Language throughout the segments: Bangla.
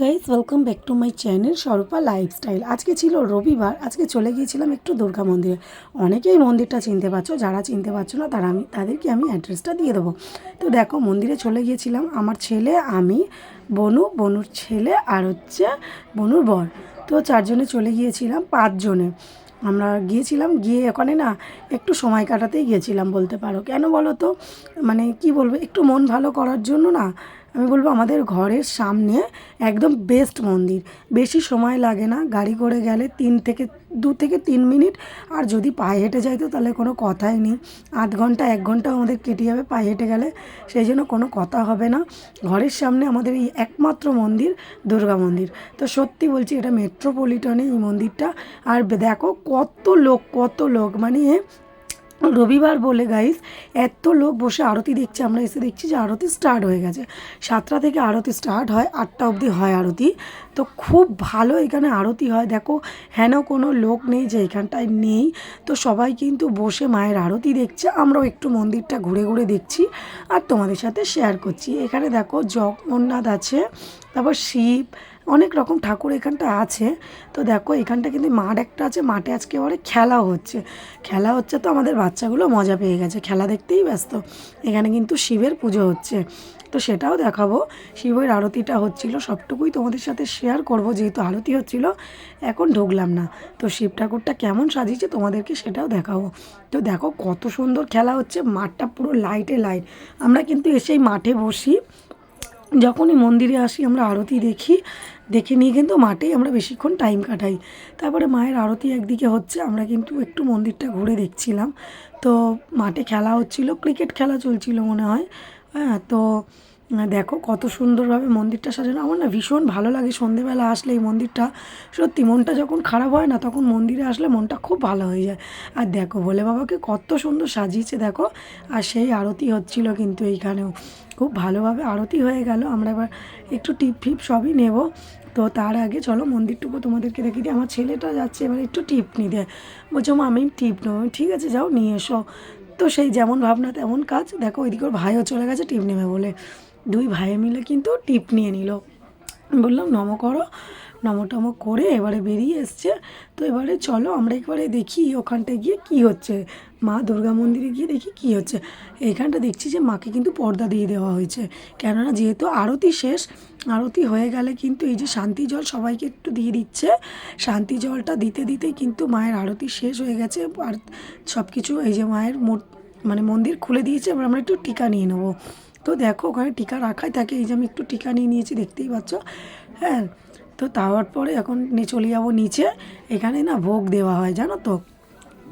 Guys welcome back to my channel Swarupa lifestyle আজকে ছিল রবিবার, আজকে চলে গিয়েছিলাম একটু দুর্গা মন্দিরে। অনেকেই মন্দিরটা চিনতে পারছ, যারা চিনতে পারছ না, তারা আমি, তাদেরকে আমি অ্যাড্রেসটা দিয়ে দেবো। তো দেখো, মন্দিরে চলে গিয়েছিলাম, আমার ছেলে, আমি, বনু, বনুর ছেলে আর হচ্ছে বনুর বর। তো চারজনে চলে গিয়েছিলাম, পাঁচজনে। আমরা গিয়েছিলাম, গিয়ে ওখানে না একটু সময় কাটাতেই গিয়েছিলাম, বলতে পারো। কেন বলো তো? মানে কি বলব, একটু মন ভালো করার জন্য না আমি বলব আমাদের ঘরের সামনে একদম বেস্ট মন্দির। বেশি সময় লাগে না, গাড়ি করে গেলে তিন থেকে, দু থেকে তিন মিনিট। আর যদি পায়ে হেঁটে যাই তো তাহলে কোনো কথাই নেই। আধ ঘণ্টা, এক ঘণ্টা আমাদের কেটে যাবে পায়ে হেঁটে গেলে। সেই জন্য কোনো কথা হবে না। ঘরের সামনে আমাদের এই একমাত্র মন্দির, দুর্গা মন্দির। তো সত্যি বলছি এটা মেট্রোপলিটনে এই মন্দিরটা। আর দেখো কত লোক কত লোক। মানে রবিবার বলে, গাইস, এত লোক বসে আরতি দেখছে, আমরা এসে দেখছি যে আরতি স্টার্ট হয়ে গেছে। সাতটা থেকে আরতি স্টার্ট হয়, আটটা অবধি হয় আরতি। তো খুব ভালো এখানে আরতি হয়। দেখো, হেন কোনো লোক নেই যে এখানটায় নেই। তো সবাই কিন্তু বসে মায়ের আরতি দেখছে। আমরাও একটু মন্দিরটা ঘুরে ঘুরে দেখছি আর তোমাদের সাথে শেয়ার করছি। এখানে দেখো জগন্নাথ আছে, তারপর শিব অনেক রকম ঠাকুর এখানটা আছে। তো দেখো, এখানটা কিন্তু মাঠ একটা আছে, মাঠে আজকে এবারে খেলা হচ্ছে। খেলা হচ্ছে তো আমাদের বাচ্চাগুলো মজা পেয়ে গেছে, খেলা দেখতেই ব্যস্ত। এখানে কিন্তু শিবের পুজো হচ্ছে। তো সেটাও দেখাবো। শিবের আরতিটা হচ্ছিল, সবটুকুই তোমাদের সাথে শেয়ার করব, যেহেতু আরতি হচ্ছিল, এখন ঢুকলাম না। তো শিব ঠাকুরটা কেমন সাজিয়েছে তোমাদেরকে সেটাও দেখাবো। তো দেখো, কত সুন্দর খেলা হচ্ছে, মাঠটা পুরো লাইটে লাইট আমরা কিন্তু এসেই মাঠে বসি। যখনই মন্দিরে আসি, আমরা আরতি দেখি, দেখে নিয়ে কিন্তু মাঠেই আমরা বেশিক্ষণ টাইম কাটাই। তারপরে মায়ের আরতি একদিকে হচ্ছে, আমরা কিন্তু একটু মন্দিরটা ঘুরে দেখছিলাম। তো মাঠে খেলা হচ্ছিল ক্রিকেট খেলা চলছিল মনে হয়। হ্যাঁ তো দেখো কত সুন্দরভাবে মন্দিরটা সাজানো। আমার না ভীষণ ভালো লাগে সন্ধেবেলা আসলে এই মন্দিরটা। সত্যি, মনটা যখন খারাপ হয় না, তখন মন্দিরে আসলে মনটা খুব ভালো হয়ে যায়। আর দেখো বলে বাবাকে কত সুন্দর সাজিয়েছে, দেখো। আর সেই আরতি হচ্ছিল কিন্তু এইখানেও। খুব ভালোভাবে আরতি হয়ে গেল। আমরা এবার একটু টিপ ফিপ সবই নেব। তো তার আগে চলো মন্দিরটুকু তোমাদেরকে দেখি দিই। আমার ছেলেটা যাচ্ছে, এবার একটু টিপ নিতে। বলছো, মা, আমি টিপ নেব। ঠিক আছে, যাও, নিয়ে এসো। তো সেই যেমন ভাবনা, তেমন কাজ। দেখো, ওইদিকে ওর ভাইও চলে গেছে, টিপ নেবে বলে। দুই ভাই মিলে কিন্তু টিপ নিয়ে নিল। বললাম, নম করো। নম টম করে এবারে বেরিয়ে এসছে। তো এবারে চলো আমরা একবারে দেখি ওখানটায় গিয়ে কি হচ্ছে। মা দুর্গা মন্দিরে গিয়ে দেখি কি হচ্ছে। এইখানটা দেখছি যে মাকে কিন্তু পর্দা দিয়ে দেওয়া হয়েছে। কেননা যেহেতু আরতি শেষ, আরতি হয়ে গেলে কিন্তু এই যে শান্তি জল সবাইকে একটু দিয়ে দিচ্ছে। শান্তি জলটা দিতে দিতে কিন্তু মায়ের আরতি শেষ হয়ে গেছে। আর সব কিছু এই যে মায়ের মানে মন্দির খুলে দিয়েছে। এবার আমরা একটু টিকা নিয়ে নেব। তো দেখো ওখানে টিকা রাখাই থাকে। এই যে আমি একটু টিকা নিয়ে নিয়েছি, দেখতেই পাচ্ছ। হ্যাঁ তো তাওয়ার পরে এখন নিয়ে চলে যাব নিচে। এখানে না ভোগ দেওয়া হয়, জানো তো?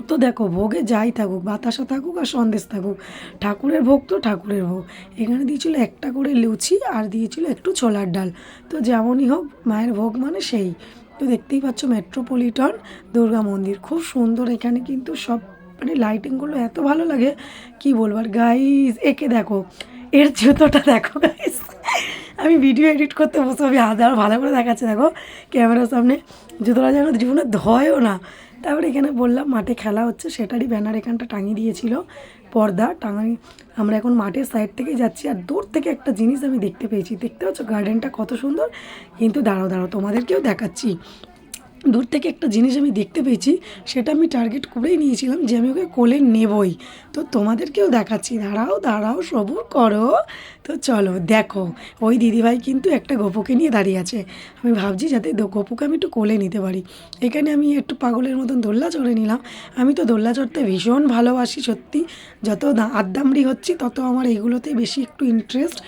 তো দেখো ভোগে যাই থাকুক, বাতাসা থাকুক আর সন্দেশ থাকুক। ঠাকুরের ভোগ তো ঠাকুরের ভোগ। এখানে দিয়েছিল একটা করে লুচি আর দিয়েছিল একটু ছোলার ডাল। তো যেমনই হোক, মায়ের ভোগ মানে সেই। তো দেখতেই পাচ্ছ মেট্রোপলিটন দুর্গা মন্দির। খুব সুন্দর এখানে কিন্তু সব মানে লাইটিংগুলো এত ভালো লাগে। কি বলব আর গাইজ একে দেখো। এর জুতোটা দেখো আমি ভিডিও এডিট করতে বসে আমি হাত আরও ভালো করে দেখাচ্ছে, দেখো। ক্যামেরার সামনে জুতোটা যেন জীবনে ধয়ও না। তারপরে এখানে বললাম, মাঠে খেলা হচ্ছে, সেটারই ব্যানার এখানটা টাঙিয়ে দিয়েছিল, পর্দা টাঙাই। আমরা এখন মাঠের সাইড থেকে যাচ্ছি, আর দূর থেকে একটা জিনিস আমি দেখতে পেয়েছি। দেখতে পাচ্ছ গার্ডেনটা কত সুন্দর? কিন্তু দাঁড়াও দাঁড়াও, তোমাদেরকেও দেখাচ্ছি। দূর থেকে একটা জিনিস আমি দেখতে পেয়েছি, সেটা আমি টার্গেট করেই নিয়েছিলাম যে আমি ওকে কোলে নেবই। তো তোমাদেরকেও দেখাচ্ছি, দাঁড়াও দাঁড়াও, সবুর করো। তো চলো, দেখো, ওই দিদিভাই কিন্তু একটা গোপুকে নিয়ে দাঁড়িয়ে আছে। আমি ভাবছি যাতে গোপুকে আমি একটু কোলে নিতে পারি। এখানে আমি একটু পাগলের মতন দোল্লা চড়ে নিলাম। আমি তো দোল্লা চড়তে ভীষণ ভালোবাসি, সত্যি। যত আদ্দামড়ি হচ্ছি, তত আমার এইগুলোতে বেশি একটু ইন্টারেস্ট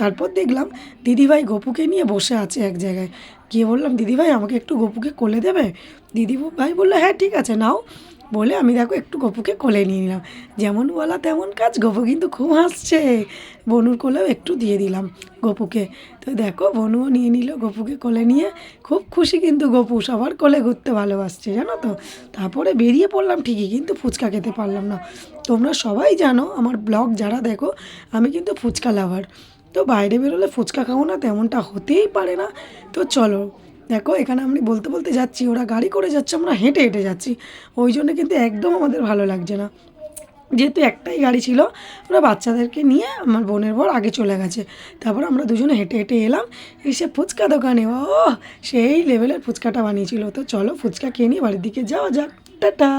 তারপর দেখলাম দিদিভাই গপুকে নিয়ে বসে আছে এক জায়গায়। গিয়ে বললাম দিদিভাই আমাকে একটু গপুকে কোলে দেবে? দিদি ভাই বলল হ্যাঁ ঠিক আছে, নাও। বলে আমি দেখো একটু গপুকে কোলে নিয়ে নিলাম। যেমন বলা তেমন কাজ, গপু কিন্তু খুব হাসছে। বনুর কোলেও একটু দিয়ে দিলাম গপুকে। তো দেখো, বনুও নিয়ে নিল গপুকে কোলে নিয়ে। খুব খুশি কিন্তু গপু, সবার কোলে ঘুরতে ভালোবাসছে, জানো তো? তারপরে বেরিয়ে পড়লাম ঠিকই, কিন্তু ফুচকা খেতে পারলাম না। তোমরা সবাই জানো, আমার ব্লগ যারা দেখো, আমি কিন্তু ফুচকা লাভার তো বাইরে বেরোলে ফুচকা খাব না, তেমনটা হতেই পারে না। তো চলো, দেখো, এখানে আমি বলতে বলতে যাচ্ছি, ওরা গাড়ি করে যাচ্ছে, আমরা হেঁটে হেঁটে যাচ্ছি। ওই জন্য কিন্তু একদম আমাদের ভালো লাগছে না। যেহেতু একটাই গাড়ি ছিল, ওরা বাচ্চাদেরকে নিয়ে আমার বোনের বর আগে চলে গেছে। তারপর আমরা দুজনে হেঁটে হেঁটে এলাম, এসে ফুচকা দোকানে ও সেই লেভেলের ফুচকাটা বানিয়েছিল। তো চলো, ফুচকা খেয়ে নিয়ে বাড়ির দিকে যাওয়া যাক। টাটা!